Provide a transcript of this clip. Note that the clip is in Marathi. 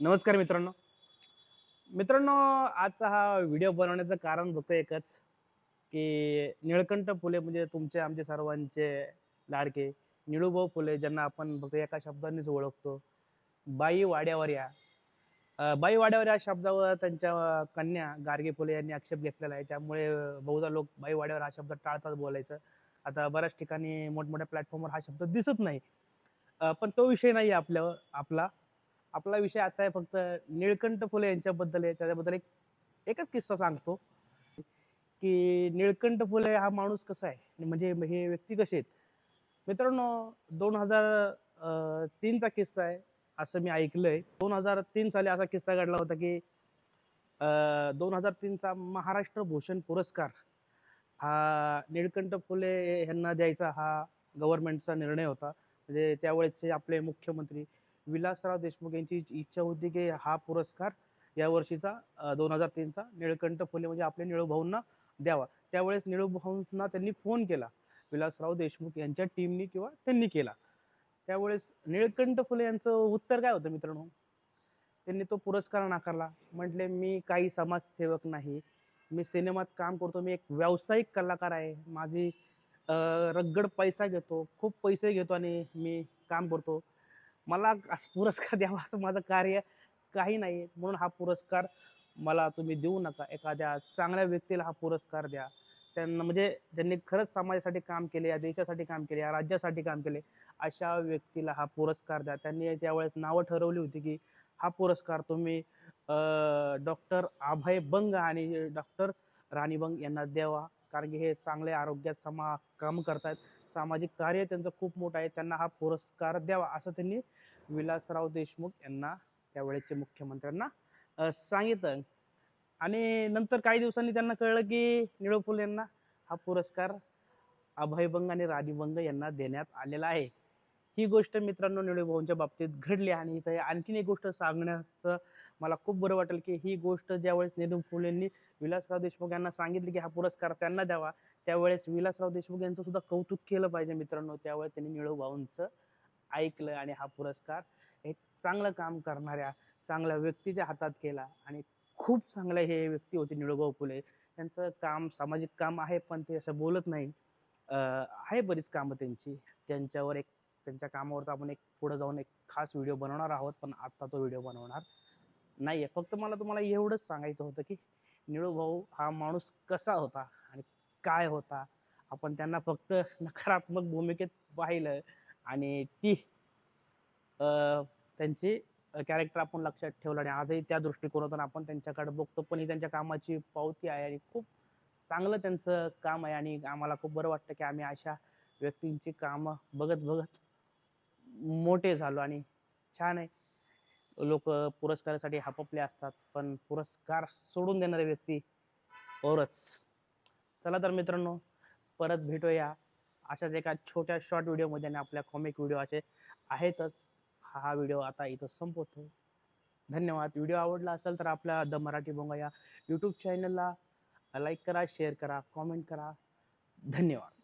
नमस्कार मित्रांनो. मित्रांनो आजचा हा व्हिडिओ बनवण्याचं कारण फक्त एकच की निळकंठ फुले म्हणजे तुमचे आमचे सर्वांचे लाडके निळूभाऊ फुले ज्यांना आपण फक्त एका शब्दानेच ओळखतो. बाई वाड्यावर या. बाई वाड्यावर या शब्दावर त्यांच्या कन्या गार्गे फुले यांनी आक्षेप घेतलेला आहे. त्यामुळे बहुधा लोक बाई वाड्यावर हा शब्द टाळतात बोलायचं. आता बऱ्याच ठिकाणी मोठमोठ्या प्लॅटफॉर्मवर हा शब्द दिसत नाही. पण तो विषय नाही आपल्यावर आपला. आपला विषय आजचा आहे फक्त निळकंठ फुले यांच्याबद्दल आहे त्याच्याबद्दल एक एकच किस्सा सांगतो. की निळकंठ फुले हा माणूस कसा आहे? म्हणजे हे व्यक्ती कसे आहेत? मित्रांनो दोन हजार तीनचा किस्सा आहे असं मी ऐकलंय. दोन हजार तीन साली असा किस्सा घडला होता की दोन हजार तीनचा महाराष्ट्र भूषण पुरस्कार हा निळकंठ फुले यांना द्यायचा हा गव्हर्नमेंटचा निर्णय होता. म्हणजे त्यावेळेसचे आपले मुख्यमंत्री विलासराव देशमुख यांची इच्छा होती की हा पुरस्कार या वर्षीचा दोन हजार तीनचा निळकंठ फुले म्हणजे आपल्या निळूभाऊंना द्यावा. त्यावेळेस निळूभाऊंना त्यांनी फोन केला. विलासराव देशमुख यांच्या टीमनी किंवा त्यांनी केला. त्यावेळेस निळकंठ फुले यांचं उत्तर काय होतं मित्रांनो? त्यांनी तो पुरस्कार नाकारला. म्हटले मी काही समाजसेवक नाही. मी सिनेमात काम करतो. मी एक व्यावसायिक कलाकार आहे. माझी रगड पैसा घेतो. खूप पैसे घेतो आणि मी काम करतो. मला असं पुरस्कार द्यावा असं माझं कार्य काही नाही म्हणून हा पुरस्कार मला तुम्ही देऊ नका. एखाद्या चांगल्या व्यक्तीला हा पुरस्कार द्या. त्यांना म्हणजे ज्यांनी खरंच समाजासाठी काम केले या देशासाठी काम केले या राज्यासाठी काम केले अशा व्यक्तीला हा पुरस्कार द्या. त्यांनी त्यावेळेस नावं ठरवली होती की हा पुरस्कार तुम्ही डॉक्टर अभय बंग आणि डॉक्टर राणी बंग यांना द्यावा. कारण की हे चांगले आरोग्यात समा काम करतायत. सामाजिक कार्य त्यांचं खूप मोठं आहे. त्यांना हा पुरस्कार द्यावा असं त्यांनी विलासराव देशमुख यांना त्यावेळेचे मुख्यमंत्र्यांना सांगितलं. आणि नंतर काही दिवसांनी त्यांना कळलं की निळू फुले यांना हा पुरस्कार अभयभंग आणि राणीभंग यांना देण्यात आलेला आहे. ही गोष्ट मित्रांनो निळूभाऊंच्या बाबतीत घडली आणि इथं आणखीन एक गोष्ट सांगण्याचं मला खूप बरं वाटेल की ही गोष्ट ज्यावेळेस निळू फुलेंनी विलासराव देशमुख यांना सांगितली की हा पुरस्कार त्यांना द्यावा त्यावेळेस विलासराव देशमुख यांचं सुद्धा कौतुक केलं पाहिजे मित्रांनो. त्यावेळेस त्यांनी निळूभाऊंचं ऐकलं आणि हा पुरस्कार एक चांगलं काम करणाऱ्या चांगल्या व्यक्तीच्या हातात केला आणि खूप चांगले हे व्यक्ती होते निळूभाऊ फुले. त्यांचं काम सामाजिक काम आहे पण ते असं बोलत नाही. आहे बरीच कामं त्यांची. त्यांच्यावर एक त्यांच्या कामावर आपण एक पुढे जाऊन एक खास व्हिडिओ बनवणार आहोत पण आत्ता तो व्हिडिओ बनवणार. नाही आहे फक्त मला तुम्हाला एवढंच सांगायचं होतं की निळू भाऊ हा माणूस कसा होता आणि काय होता? आपण त्यांना फक्त नकारात्मक भूमिकेत पाहिलं आणि ती त्यांची कॅरेक्टर आपण लक्षात ठेवलं आणि आजही त्या दृष्टिकोनातून आपण त्यांच्याकडे बघतो. पण ही त्यांच्या कामाची पावती आहे आणि खूप चांगलं त्यांचं काम आहे आणि आम्हाला खूप बरं वाटतं की आम्ही अशा व्यक्तींची कामं बघत बघत मोठे झालो आणि छान आहे. लोक पुरस्कारासाठी हापपले असतात पण पुरस्कार सोडून देणारे व्यक्ती औरच. चला तर मित्रांनो परत भेटूया अशाच एका छोट्या शॉर्ट व्हिडिओमध्ये आणि आपल्या कॉमिक व्हिडिओ असे आहेतच. हा व्हिडिओ आता इथं संपवतो. धन्यवाद. व्हिडिओ आवडला असेल तर आपल्या द मराठी बोंगा या यूट्यूब चॅनलला लाईक करा शेअर करा कॉमेंट करा. धन्यवाद.